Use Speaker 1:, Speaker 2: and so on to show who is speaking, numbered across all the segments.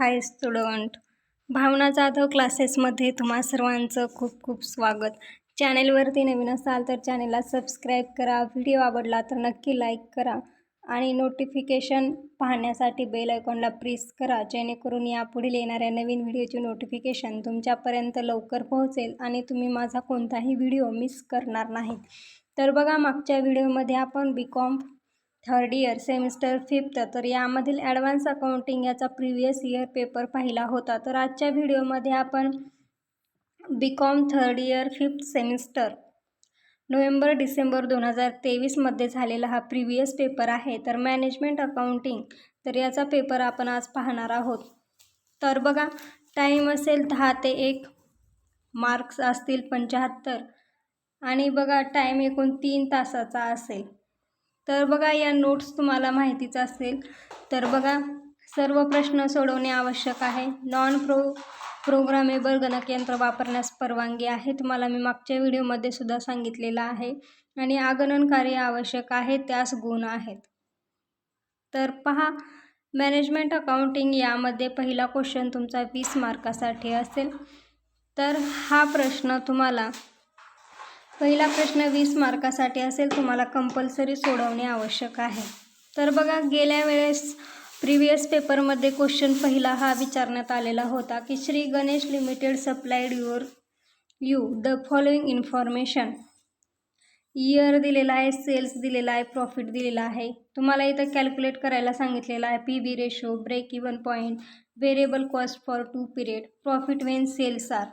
Speaker 1: हाय student. भावना जाधव क्लासेसमध्ये तुम्हा सर्वांचं खूप खूप स्वागत. चॅनेलवरती नवीन असाल तर चॅनेलला सबस्क्राईब करा. व्हिडिओ आवडला तर नक्की लाईक करा. आणि नोटिफिकेशन पाहण्यासाठी बेल आयकॉनला प्रेस करा. जेणेकरून यापुढील येणाऱ्या नवीन व्हिडिओची नोटिफिकेशन तुमच्यापर्यंत लवकर पोहोचेल आणि तुम्ही माझा कोणताही व्हिडिओ मिस करणार नाहीत. तर बघा मागच्या व्हिडिओमध्ये आपण B com third year semester fifth. तर यामधील ॲडव्हान्स अकाउंटिंग याचा प्रिव्हियस इयर पेपर पाहिला होता. तर आजच्या व्हिडिओमध्ये आपण B com third year fifth semester November December दोन हजार तेवीसमध्ये झालेला हा प्रिव्हियस पेपर आहे. तर मॅनेजमेंट अकाउंटिंग तर याचा पेपर आपण आज पाहणार आहोत. तर बघा टाईम असेल दहा ते एक मार्क्स असतील पंच्याहत्तर. आणि बघा टाईम एकूण तीन तासाचा असेल. तर बघा या नोट्स तुम्हाला माहितीच असेल. तर बघा सर्व प्रश्न सोडवणे आवश्यक आहे. नॉन प्रो प्रोग्रामेबल गणकयंत्र वापरण्यास परवानगी आहे. तुम्हाला मी मागच्या व्हिडिओमध्ये सुद्धा सांगितलेलं आहे. आणि आगणन कार्य आवश्यक आहे त्यास गुण आहेत. तर पहा मॅनेजमेंट अकाउंटिंग यामध्ये पहिला क्वेश्चन तुमचा वीस मार्कासाठी असेल. तर हा प्रश्न तुम्हाला पहिला प्रश्न वीस मार्कासाठी असेल तुम्हाला कंपल्सरी सोडवणे आवश्यक आहे. तर बघा गेल्या वेळेस प्रिव्हियस पेपरमध्ये क्वेश्चन पहिला हा विचारण्यात आलेला होता की Shri Ganesh limited supplied your you the following information year दिलेला आहे सेल्स दिलेला आहे प्रॉफिट दिलेला आहे. तुम्हाला इथं कॅल्क्युलेट करायला सांगितलेलं आहे P B ratio break even point variable cost for two period profit when sales are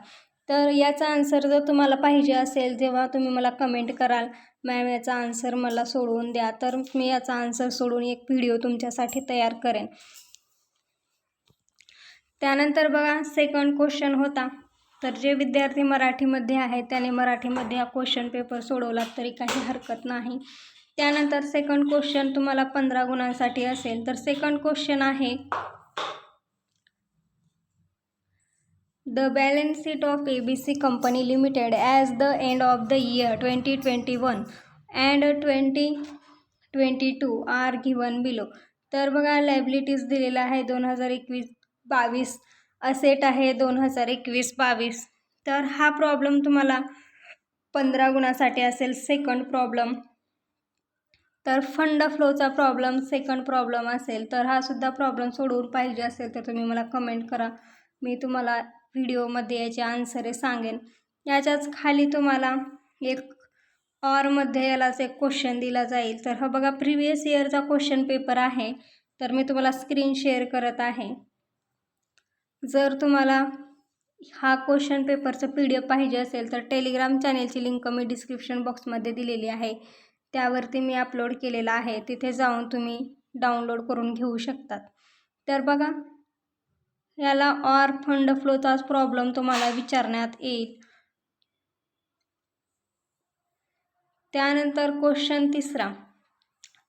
Speaker 1: तर याचा आन्सर जर तुम्हाला पाहिजे असेल जेव्हा तुम्ही मला कमेंट कराल. मॅम याचा आन्सर मला सोडवून द्या. तर मी याचा आन्सर सोडून एक व्हिडिओ तुमच्यासाठी तयार करेन. त्यानंतर बघा सेकंड क्वेश्चन होता. तर जे विद्यार्थी मराठीमध्ये आहेत त्याने मराठीमध्ये हा क्वेश्चन पेपर सोडवला तरी काही हरकत नाही. त्यानंतर सेकंड क्वेश्चन तुम्हाला पंधरा गुणांसाठी असेल. तर सेकंड क्वेश्चन आहे the balance sheet of A B C company limited as the end of the year twenty twenty one and twenty twenty two are given below तर बघा लायबिलिटीज दिलेलं आहे दोन हजार एकवीस बावीस. असेट आहे दोन हजार एकवीस बावीस. तर हा प्रॉब्लेम तुम्हाला पंधरा गुणासाठी असेल सेकंड प्रॉब्लेम तर फंड फ्लोचा प्रॉब्लेम सेकंड प्रॉब्लेम असेल. तर हा सुद्धा प्रॉब्लेम सोडवून पाहिजे असेल तर तुम्ही मला कमेंट करा. मी तुम्हाला व्हिडिओमध्ये याचे हे सांगेन. याच्याच खाली तुम्हाला एक ऑरमध्ये यालाच एक क्वेश्चन दिला जाईल. तर हा बघा प्रिव्हियस इयरचा क्वेश्चन पेपर आहे. तर मी तुम्हाला स्क्रीन शेअर करत आहे. जर तुम्हाला हा क्वेश्चन पेपरचं पी डी एफ पाहिजे असेल तर टेलिग्राम चॅनेलची लिंक मी डिस्क्रिप्शन बॉक्समध्ये दिलेली आहे. त्यावरती मी अपलोड केलेला आहे. तिथे जाऊन तुम्ही डाउनलोड करून घेऊ शकतात. तर बघा याला ऑर फंड फ्लोचाच प्रॉब्लेम तुम्हाला विचारण्यात येईल. त्यानंतर क्वेश्चन तिसरा.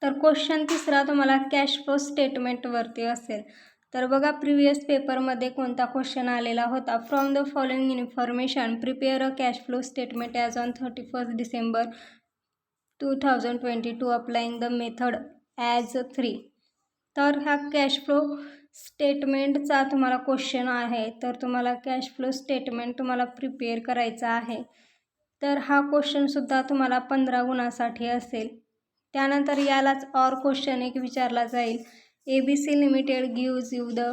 Speaker 1: तर क्वेश्चन तिसरा तुम्हाला कॅश फ्लो स्टेटमेंटवरती असेल. तर बघा प्रिव्हियस पेपरमध्ये कोणता क्वेश्चन आलेला होता? From the following information prepare a cash flow statement as on thirty first December two thousand twenty two applying the method as three तर हा कॅश फ्लो स्टेटमेंटचा तुम्हाला क्वेश्चन आहे तर तुम्हाला कॅश फ्लो स्टेटमेंट तुम्हाला प्रिपेअर करायचा आहे. तर हा क्वेश्चनसुद्धा तुम्हाला पंधरा गुणासाठी असेल. त्यानंतर यालाच ऑर क्वेश्चन एक विचारला जाईल. A B C limited gives you the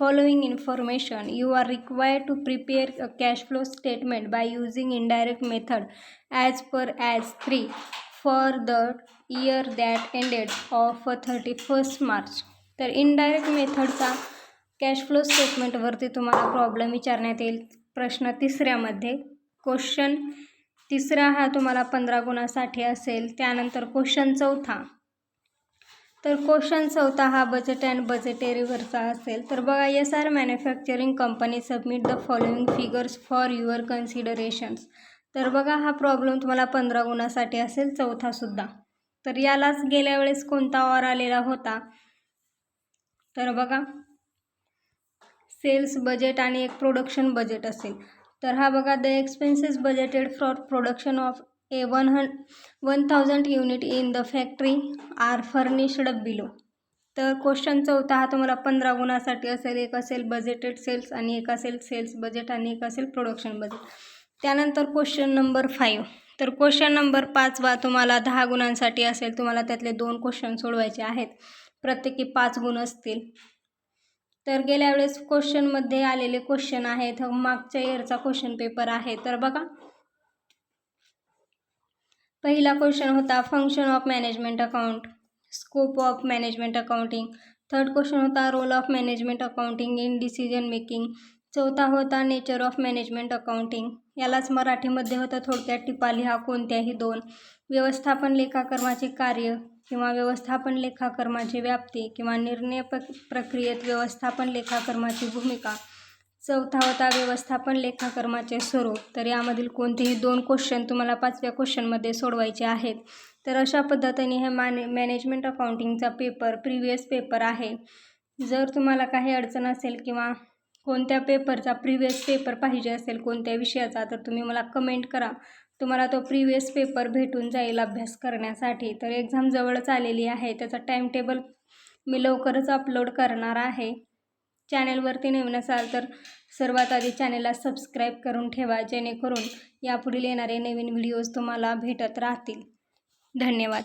Speaker 1: following information you are required to prepare a cash flow statement by using indirect method as per as three for the year that ended of thirty first March तर indirect मेथडचा cash flow स्टेटमेंटवरती तुम्हाला problem विचारण्यात येईल. प्रश्न तिसऱ्यामध्ये question तिसरा हा तुम्हाला पंधरा गुणासाठी असेल त्यानंतर क्वेश्चन चौथा. तर क्वेश्चन चौथा हा बजेट अँड बजेटेरीवरचा असेल. तर बघा S R manufacturing company submit the following figures for your considerations तर बघा हा प्रॉब्लेम तुम्हाला पंधरा गुणासाठी असेल चौथासुद्धा तर यालाच गेल्या वेळेस कोणता ऑर आलेला होता? तर बघा सेल्स बजेट आणि एक प्रोडक्शन बजेट असेल. तर हा बघा the expenses budgeted for production of A one hmm one thousand unit in the factory are furnished below तर क्वेश्चन चौथा हा तुम्हाला पंधरा गुणासाठी असेल. एक असेल बजेटेड सेल्स आणि एक असेल सेल्स बजेट आणि एक असेल प्रोडक्शन बजेट त्यानंतर क्वेश्चन नंबर फाईव्ह तर क्वेश्चन नंबर पाचवा तुम्हाला दहा गुणांसाठी असेल. तुम्हाला त्यातले दोन क्वेश्चन सोडवायचे आहेत. प्रत्येकी पाच गुण असतील. तर गेल्या वेळेस क्वेश्चनमध्ये आलेले क्वेश्चन आहेत. मागच्या इयरचा क्वेश्चन पेपर आहे. तर बघा. पहिला क्वेश्चन होता function of management account scope of management accounting third question होता role of management accounting in decision making चौथा होता नेचर ऑफ मॅनेजमेंट अकाउंटिंग यालाच मराठीमध्ये होतं थोडक्यात टिपाली हा कोणत्याही दोन व्यवस्थापन लेखाकर्माचे कार्य किंवा व्यवस्थापन लेखाकर्माची व्याप्ती किंवा निर्णय प प्रक्रियेत व्यवस्थापन लेखाकर्माची भूमिका. चौथा होता व्यवस्थापन लेखाकर्माचे स्वरूप. तर यामधील कोणतेही दोन क्वेश्चन तुम्हाला पाचव्या क्वेश्चनमध्ये सोडवायचे आहेत. तर अशा पद्धतीने हे मॅने मॅनेजमेंट अकाउंटिंगचा पेपर प्रिव्हियस पेपर आहे. जर तुम्हाला काही अडचण असेल किंवा कोणत्या पेपरचा प्रिव्हियस पेपर पाहिजे असेल कोणत्या विषयाचा तर तुम्ही मला कमेंट करा. तुम्हाला तो प्रिवियस पेपर भेटून जाईल अभ्यास करण्यासाठी. तर एक्झाम जवळच आलेली आहे त्याचा टाईम टेबल मी लवकरच अपलोड करणार आहे. चॅनेलवरती नवीन असाल तर सर्वात आधी चॅनेलला सबस्क्राईब करून ठेवा जेणेकरून यापुढील येणारे नवीन व्हिडिओज तुम्हाला भेटत राहतील. धन्यवाद.